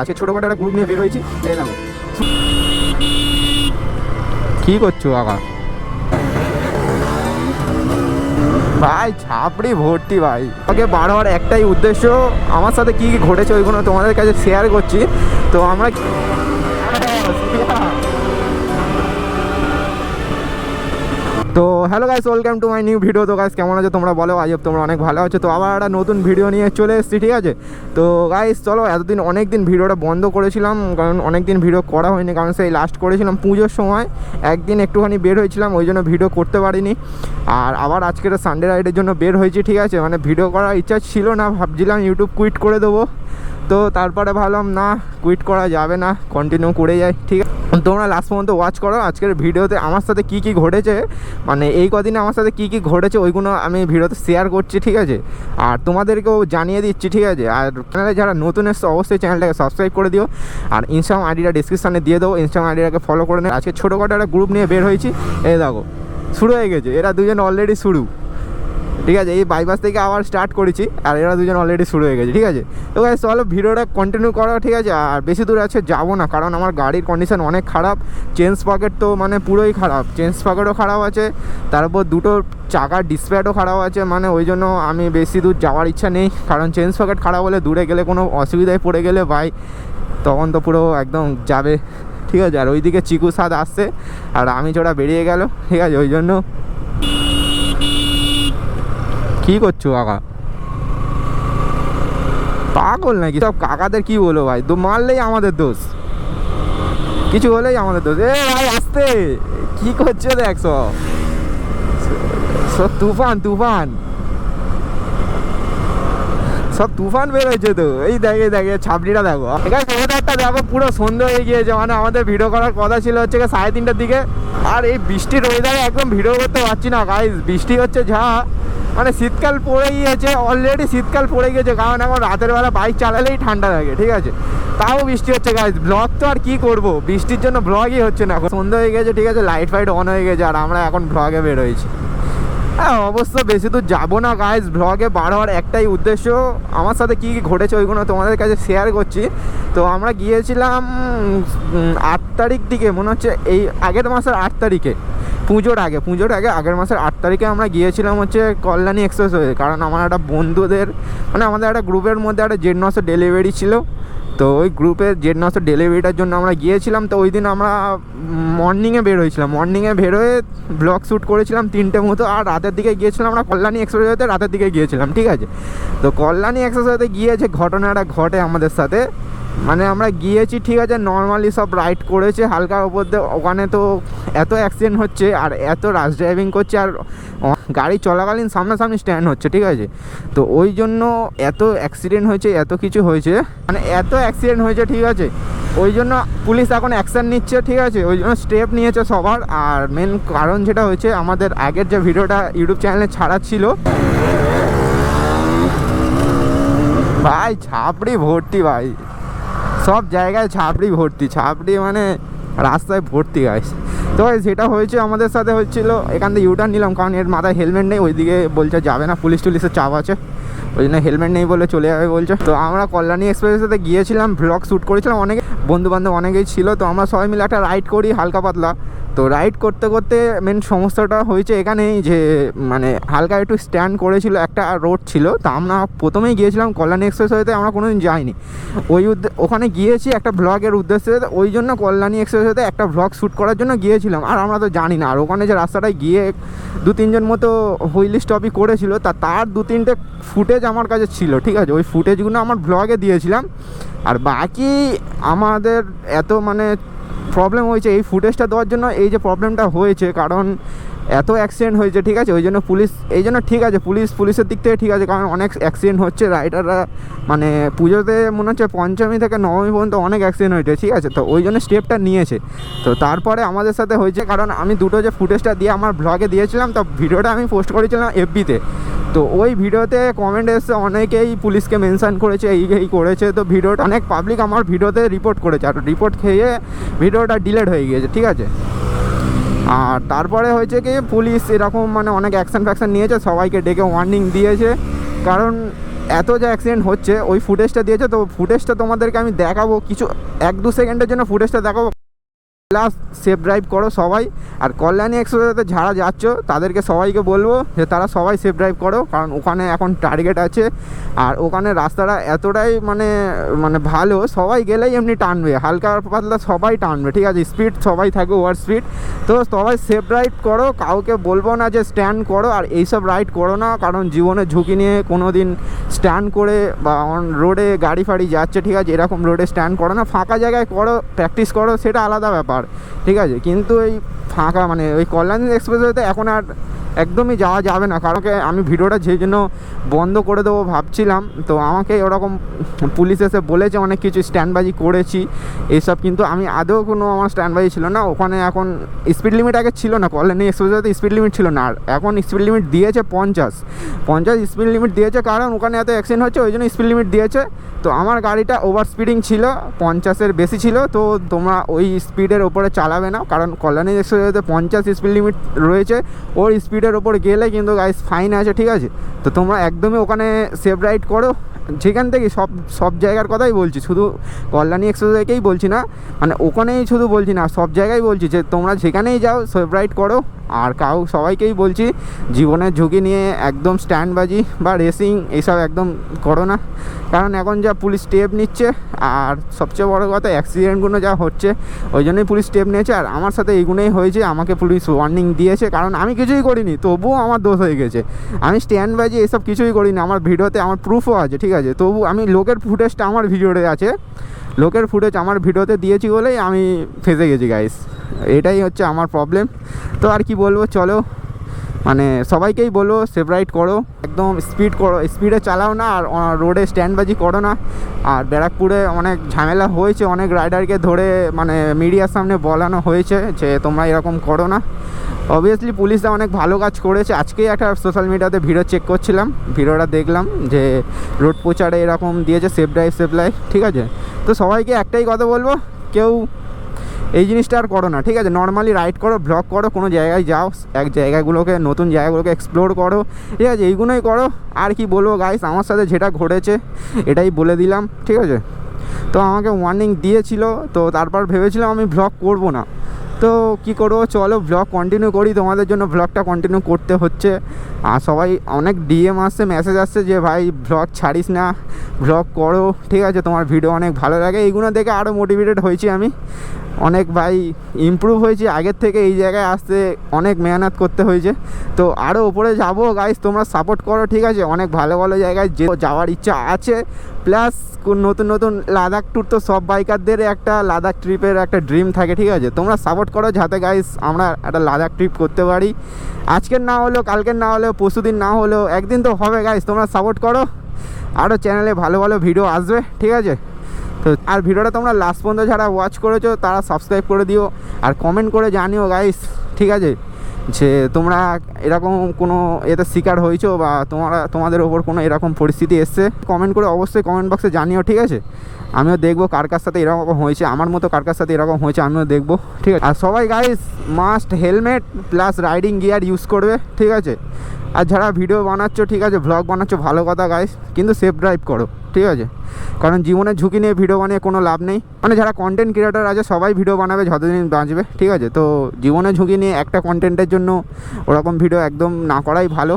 আজকে ছোটোখাটো একটা গ্রুপ নিয়ে বের হয়েছি এই কি করছ আগা ভাই ছাপড়ি ভর্তি ভাই। আমাকে বার হওয়ার একটাই উদ্দেশ্য, আমার সাথে কি কি ঘটেছে ওইগুলো তোমাদের কাছে শেয়ার করছি। তো আমরা তো hello guys welcome to my new video তো গাইস কেমন আছো তোমরা বলো আজ তোমরা অনেক ভালো আছো। তো আবার একটা নতুন ভিডিও নিয়ে চলে এসেছি, ঠিক আছে? তো গাইস চলো এতদিন অনেক দিন ভিডিওটা বন্ধ করেছিলাম, কারণ অনেক দিন ভিডিও করা হয়নি, কারণ সেই লাস্ট করেছিলাম পুজোর সময়। একদিন একটুখানি বের হয়েছিলাম, ওই জন্য ভিডিও করতে পারিনি। আর আবার আজকের সানডে রাইডের জন্য বের হয়েছি, ঠিক আছে? মানে ভিডিও করার ইচ্ছা ছিল না, ভাবছিলাম ইউটিউব কুইট করে দেবো। তো তারপরে ভাবলাম, না কুইট করা যাবে না কন্টিনিউ করে যাই। ঠিক আছে? তোমরা লাস্ট পর্যন্ত ওয়াচ করো। আজকের ভিডিওতে আমার সাথে কি কি ঘটেছে মানে এই কদিনে আমার সাথে কি কি ঘটেছে, ওইগুলো আমি ভিডিওতে শেয়ার করছি, ঠিক আছে? আর তোমাদেরকেও জানিয়ে দিচ্ছি, ঠিক আছে? আর চ্যানেলে যারা নতুন এসছে, অবশ্যই চ্যানেলটাকে সাবস্ক্রাইব করে দিও। আর ইনস্টাগ্রাম আইডিটা ডিসক্রিপশানে দিয়ে দেবো। ইনস্টাগ্রাম আইডিটাকে ফলো করে নেবে। আজকে ছোটোখাটো একটা গ্রুপ নিয়ে বের হয়েছি। এই দেখো, শুরু হয়ে গেছে। এরা দুজন অলরেডি শুরু। ঠিক আছে, এই বাইপাস থেকে আবার স্টার্ট করেছি, আর এরা দুজন অলরেডি শুরু হয়ে গেছে, ঠিক আছে? তো গাইস চলো ভিডিওটা কন্টিনিউ করো, ঠিক আছে? আর বেশি দূর আছে, যাব না, কারণ আমার গাড়ির কন্ডিশন অনেক খারাপ চেঞ্জ পকেট তো মানে পুরোই খারাপ চেঞ্জ পকেটও খারাপ আছে, তারপর দুটো চাকার ডিসপ্লেটও খারাপ আছে মানে ওই জন্য আমি বেশি দূর যাওয়ার ইচ্ছা নেই, কারণ চেঞ্জ পকেট খারাপ হলে দূরে গেলে কোনো অসুবিধায় পড়ে গেলে ভাই তখন তো পুরো একদম যাবে, ঠিক আছে? আর ওইদিকে চিকু সাদ আসছে, আর আমি ছোটা বেরিয়ে গেল, ঠিক আছে? ওই জন্য কি করছ কাকা? পাগল নাকি? সব কাকাদের কি বলো ভাই? তো মারলেই আমাদের দোষ। কিছু হলেই আমাদের দোষ। এ ভাই, আসতে। কি করছ দেখ সব তুফান তুফান। সব তুফান বেরোচ্ছে তো। এই দেখে দেখে ছাবড়িটা দেখো। এখানে ওয়েদারটা দেখো, পুরো সন্ধ্যে হয়ে গিয়েছে। মানে আমাদের ভিডিও করার কথা ছিল হচ্ছে সাড়ে তিনটার দিকে। আর এই বৃষ্টির ওয়েদারে একদম ভিডিও করতে পারছি না গাইজ বৃষ্টি হচ্ছে যা মানে শীতকাল পড়ে গিয়েছে অলরেডি শীতকাল পড়ে গিয়েছে, কারণ এখন রাতের বেলা বাইক চালালেই ঠান্ডা লাগে, ঠিক আছে? তাও বৃষ্টি হচ্ছে গাইজ ব্লগ তো আর কি করব? বৃষ্টির জন্য ব্লগই হচ্ছে না সন্ধ্যা হয়ে গেছে, ঠিক আছে? লাইট ফাইট অন হয়ে গেছে, আর আমরা এখন ব্লগে বেরোয়েছি। হ্যাঁ অবশ্য বেশি দূর যাব না গাইজ ব্লগে বার হওয়ার একটাই উদ্দেশ্য। আমার সাথে কী কী ঘটেছে ওইগুলো তোমাদের কাছে শেয়ার করছি। তো আমরা গিয়েছিলাম আট তারিখ দিকে, মনে হচ্ছে এই আগের মাসের আট তারিখে। পুজোর আগে পুজোর আগে আগের মাসের আট তারিখে আমরা গিয়েছিলাম হচ্ছে কল্যাণী এক্সপ্রেস হয়ে। কারণ আমার একটা বন্ধুদের মানে আমাদের একটা গ্রুপের মধ্যে একটা জেড নসের ডেলিভারি ছিল। তো ওই গ্রুপের জেড নসের ডেলিভারিটার জন্য আমরা গিয়েছিলাম। তো ওই দিন আমরা মর্নিংয়ে বের হয়েছিলাম। মর্নিংয়ে বের হয়ে ব্লগ শ্যুট করেছিলাম তিনটে মতো। আর রাতের দিকে গিয়েছিলাম আমরা কল্যাণী এক্সপ্রেস হতে রাতের দিকে গিয়েছিলাম, ঠিক আছে? তো কল্যাণী এক্সপ্রেস গিয়ে যে ঘটনাটা ঘটে আমাদের সাথে। মানে আমরা গিয়েছি, ঠিক আছে নর্মালি সব রাইড করেছে হালকার ওপর দিয়ে, ওখানে তো এত অ্যাক্সিডেন্ট হচ্ছে আর এত রাশ ড্রাইভিং করছে আর গাড়ি চলাকালীন সামনাসামনি স্ট্যান্ড হচ্ছে, ঠিক আছে? তো ওই জন্য এত অ্যাক্সিডেন্ট হয়েছে, এত কিছু হয়েছে মানে এত অ্যাক্সিডেন্ট হয়েছে, ঠিক আছে? ওই জন্য পুলিশ এখন অ্যাকশান নিচ্ছে, ঠিক আছে? ওই জন্য স্টেপ নিয়েছে সবার আর মেন কারণ যেটা হয়েছে, আমাদের আগের যে ভিডিওটা ইউটিউব চ্যানেলে ছাড়া ছিল। ভাই ছাপড়ি ভর্তি, ভাই। সব জায়গায় ছাপড়ি ভর্তি, ছাপড়ি মানে রাস্তায় ভর্তি গাইস তো যেটা হয়েছে আমাদের সাথে হচ্ছিল এখান থেকে ইউটার্ন নিলাম, কারণ এর মাথায় হেলমেট নেই, ওইদিকে বলছে যাবে না, পুলিশ টুলিশের চাপ আছে, ওই জন্য হেলমেট নেই বলে চলে যাবে বলছে। তো আমরা কল্যাণী এক্সপ্রেসের সাথে গিয়েছিলাম ভ্লগ শ্যুট করেছিলাম, অনেকে বন্ধু বান্ধব অনেকেই ছিল, তো আমরা সবাই মিলে একটা রাইড করি হালকা পাতলা। তো রাইড করতে করতে মেন সমস্যাটা হয়েছে এখানেই যে মানে হালকা একটু স্ট্যান্ড করেছিল, একটা রোড ছিল। তা আমরা প্রথমেই গিয়েছিলাম কল্যাণী এক্সপ্রেস হয়েতে আমরা কোনোদিন যাইনি। ওই ওখানে গিয়েছি একটা ব্লগের উদ্দেশ্যে, ওই জন্য কল্যাণী এক্সপ্রেস হতে একটা ব্লগ শ্যুট করার জন্য গিয়েছিলাম। আর আমরা তো জানি না, আর ওখানে যে রাস্তাটায় গিয়ে দু তিনজন মতো হুইলি স্টপই করেছিল, তা তার দু তিনটে ফুটেজ আমার কাছে ছিল, ঠিক আছে? ওই ফুটেজগুলো আমার ব্লগে দিয়েছিলাম। আর বাকি আমাদের এত মানে প্রবলেম হয়েছে এই ফুটেজটা দেওয়ার জন্য, এই যে প্রবলেমটা হয়েছে, কারণ এত অ্যাক্সিডেন্ট হয়েছে, ঠিক আছে? ওই জন্য পুলিশ, এই জন্য ঠিক আছে, পুলিশ, পুলিশের দিক থেকে ঠিক আছে, কারণ অনেক অ্যাক্সিডেন্ট হচ্ছে রাইডাররা মানে পুজোতে মনে হচ্ছে পঞ্চমী থেকে নবমী পর্যন্ত অনেক অ্যাক্সিডেন্ট হয়েছে, ঠিক আছে? তো ওই জন্য স্টেপটা নিয়েছে। তো তারপরে আমাদের সাথে হয়েছে, কারণ আমি দুটো যে ফুটেজটা দিয়ে আমার ব্লগে দিয়েছিলাম, তো ভিডিওটা আমি পোস্ট করেছিলাম এফবিতে তো ওই ভিডিওতে কমেন্ট এসছে, অনেকেই পুলিশকে মেনশান করেছে, এই এই করেছে। তো ভিডিওটা অনেক পাবলিক আমার ভিডিওতে রিপোর্ট করেছে। আর রিপোর্ট খেয়ে ভিডিওটা ডিলেট হয়ে গিয়েছে, ঠিক আছে? আর তারপরে হয়েছে কি, পুলিশ এরকম মানে অনেক অ্যাকশন ফ্যাকশন নিয়েছে, সবাইকে ডেকে ওয়ার্নিং দিয়েছে। কারণ এত যে অ্যাক্সিডেন্ট হচ্ছে, ওই ফুটেজটা দিয়েছে, তো ফুটেজটা তোমাদেরকে আমি দেখাবো, কিছু এক দু সেকেন্ডের জন্য ফুটেজটা দেখাবো। প্লাস সেফ ড্রাইভ করো সবাই। আর কল্যাণী এক্সপ্রেসেতে যারা যাচ্ছ, তাদেরকে সবাইকে বলব যে তারা সবাই সেফ ড্রাইভ করো, কারণ ওখানে এখন টার্গেট আছে। আর ওখানে রাস্তাটা এতটাই মানে মানে ভালো, সবাই গেলেই এমনি টানবে। হালকা পাতলা সবাই টানবে, ঠিক আছে? স্পিড সবাই থাকে ওভার স্পিড তো সবাই সেফ রাইড করো, কাউকে বলব না যে স্ট্যান্ড করো, আর এইসব রাইড করো না, কারণ জীবনের ঝুঁকি নিয়ে কোনো দিন স্ট্যান্ড করে বা অন রোডে গাড়ি ফাড়ি যাচ্ছে, ঠিক আছে? এরকম রোডে স্ট্যান্ড করো না, ফাঁকা জায়গায় করো প্র্যাকটিস করো, সেটা আলাদা ব্যাপার। ঠিক আছে? কিন্তু এই ফাঁকা মানে ওই কল্যাণী এক্সপ্রেসওয়েতে এখন আর একদমই যাওয়া যাবে না। কারণ আমি ভিডিওটা যে জন্য বন্ধ করে দেবো ভাবছিলাম, তো আমাকে ওরকম পুলিশ এসে বলেছে, অনেক কিছু স্ট্যান্ডবাজি করেছি এইসব কিন্তু আমি আদৌ কোনো আমার স্ট্যান্ডবাজি ছিল না। ওখানে এখন স্পিড লিমিট আগে ছিল না কল্যাণী এক্সপ্রেসওয়েতে স্পিড লিমিট ছিল না। আর এখন স্পিড লিমিট দিয়েছে পঞ্চাশ। পঞ্চাশ স্পিড লিমিট দিয়েছে কারণ ওখানে এত অ্যাক্সিডেন্ট হচ্ছে, ওই জন্য স্পিড লিমিট দিয়েছে। তো আমার গাড়িটা ওভার স্পিডিং ছিল, পঞ্চাশের বেশি ছিল, তো তোমরা ওই স্পিডের ওপরে চালাবে না। কারণ কল্যাণী এক্সপ্রেসওয়েতে পঞ্চাশ স্পিড লিমিট রয়েছে, ওর স্পিডের ওপর গেলে কিন্তু গাইস ফাইন আছে, ঠিক আছে? তো তোমরা একদমই ওখানে সেফ রাইড করো। যেখান থেকে সব সব জায়গার কথাই বলছি, শুধু কল্যাণী এক্সপ্রেসওয়েকেই বলছি না মানে ওখানেই শুধু বলছি না, সব জায়গায় বলছি যে তোমরা যেখানেই যাও সেফ রাইড করো, আর কাউ, সবাইকেই বলছি, জীবনের ঝুঁকি নিয়ে একদম স্ট্যান্ডবাজি বা রেসিং এইসব একদম করো না, কারণ এখন যা পুলিশ স্টেপ নিচ্ছে, আর সবচেয়ে বড় কথা অ্যাক্সিডেন্টগুলো যা হচ্ছে, ওই জন্যই পুলিশ স্টেপ নিয়েছে, আর আমার সাথে এইগুলোই হয়েছে, আমাকে পুলিশ ওয়ার্নিং দিয়েছে, কারণ আমি কিছুই করিনি, তবুও আমার দোষ হয়ে গেছে, আমি স্ট্যান্ডবাজি এসব কিছুই করিনি, আমার ভিডিওতে আমার প্রুফও আছে, ঠিক আছে? তবু আমি লোকের ফুটেজটা আমার ভিডিওতে আছে। লোকের ফুটেজ আমার ভিডিওতে দিয়েছি বলেই আমি ফেঁসে গেছি গাইস এটাই হচ্ছে আমার প্রবলেম তো আর কি বলব? চলো মানে সবাইকেই বলো সেফ রাইড করো, একদম স্পিড করো স্পিডে চালাও না আর রোডে স্ট্যান্ডবাজি করো না। আর ব্যারাকপুরে অনেক ঝামেলা হয়েছে, অনেক রাইডারকে ধরে মানে মিডিয়ার সামনে বলানো হয়েছে যে তোমরা এরকম করো না। অবভিয়াসলি পুলিশরা অনেক ভালো কাজ করেছে। আজকেই একটা সোশ্যাল মিডিয়াতে ভিডিও চেক করছিলাম ভিডিওটা দেখলাম যে রোড প্রচারে এরকম দিয়েছে সেফ ড্রাইভ সেফ লাইফ ঠিক আছে? তো সবাইকে একটাই কথা বলব, কেউ এই জিনিসটা আর করো না, ঠিক আছে? নর্মালি রাইড করো ব্লগ করো, কোনো জায়গায় যাও, এক জায়গাগুলোকে, নতুন জায়গাগুলোকে এক্সপ্লোর করো, ঠিক আছে? এইগুলোই করো। আর কি বলব গাইস আমার সাথে যেটা ঘটেছে, এটাই বলে দিলাম, ঠিক আছে? তো আমাকে ওয়ার্নিং দিয়েছিল, তো তারপর ভেবেছিলাম আমি ব্লগ করব না। তো কি করব, চলো ব্লগ কন্টিনিউ করি, তোমাদের জন্য ব্লগটা কন্টিনিউ করতে হচ্ছে। আর সবাই অনেক ডিএম আসছে মেসেজ আসছে যে, ভাই ব্লগ ছাড়িস না ব্লগ করো, ঠিক আছে? তোমার ভিডিও অনেক ভালো লাগে। এইগুলো দেখে আরও মোটিভেটেড হয়েছি আমি। অনেক ভাই ইমপ্রুভ হয়েছে, আগের থেকে এই জায়গায় আসতে অনেক মেহনত করতে হয়েছে। তো আরও ওপরে যাব গাইস তোমরা সাপোর্ট করো, ঠিক আছে? অনেক ভালো ভালো জায়গায় যে যাওয়ার ইচ্ছা আছে। প্লাস নতুন নতুন লাদাখ ট্যুর তো সব বাইকারদের একটা লাদাখ ট্রিপের একটা ড্রিম থাকে, ঠিক আছে? তোমরা সাপোর্ট করো যাতে গাইস আমরা একটা লাদাখ ট্রিপ করতে পারি। আজকের না হলেও, কালকের না হলেও পরশুদিন না হলেও, একদিন তো হবে গাইস তোমরা সাপোর্ট করো। আরও চ্যানেলে ভালো ভালো ভিডিও আসবে, ঠিক আছে? তো আর ভিডিওটা তোমরা লাস্ট পর্যন্ত যারা ওয়াচ করেছ, তারা সাবস্ক্রাইব করে দিও আর কমেন্ট করে জানিও গাইস ঠিক আছে? যে তোমরা এরকম কোনো এতে শিকার হয়েছো বা তোমরা, তোমাদের ওপর কোনো এরকম পরিস্থিতি এসছে কমেন্ট করে অবশ্যই কমেন্ট বক্সে জানিও, ঠিক আছে? আমিও দেখব কার কার সাথে এরকম হয়েছে, আমার মতো কার কার সাথে এরকম হয়েছে, আমিও দেখব, ঠিক আছে? আর সবাই guys must helmet plus riding gear use করবে, ঠিক আছে? আর যারা ভিডিও বানাচ্ছ, ঠিক আছে ভ্লগ বানাচ্ছ, ভালো কথা গাইস কিন্তু সেফ ড্রাইভ করো, ঠিক আছে? কারণ জীবনে ঝুঁকি নিয়ে ভিডিও বানিয়ে কোনো লাভ নেই। মানে যারা কন্টেন্ট ক্রিয়েটার আছে, সবাই ভিডিও বানাবে, যতদিন বাঁচবে, ঠিক আছে? তো জীবনে ঝুঁকি নিয়ে একটা কন্টেন্টের জন্য ওরকম ভিডিও একদম না করাই ভালো।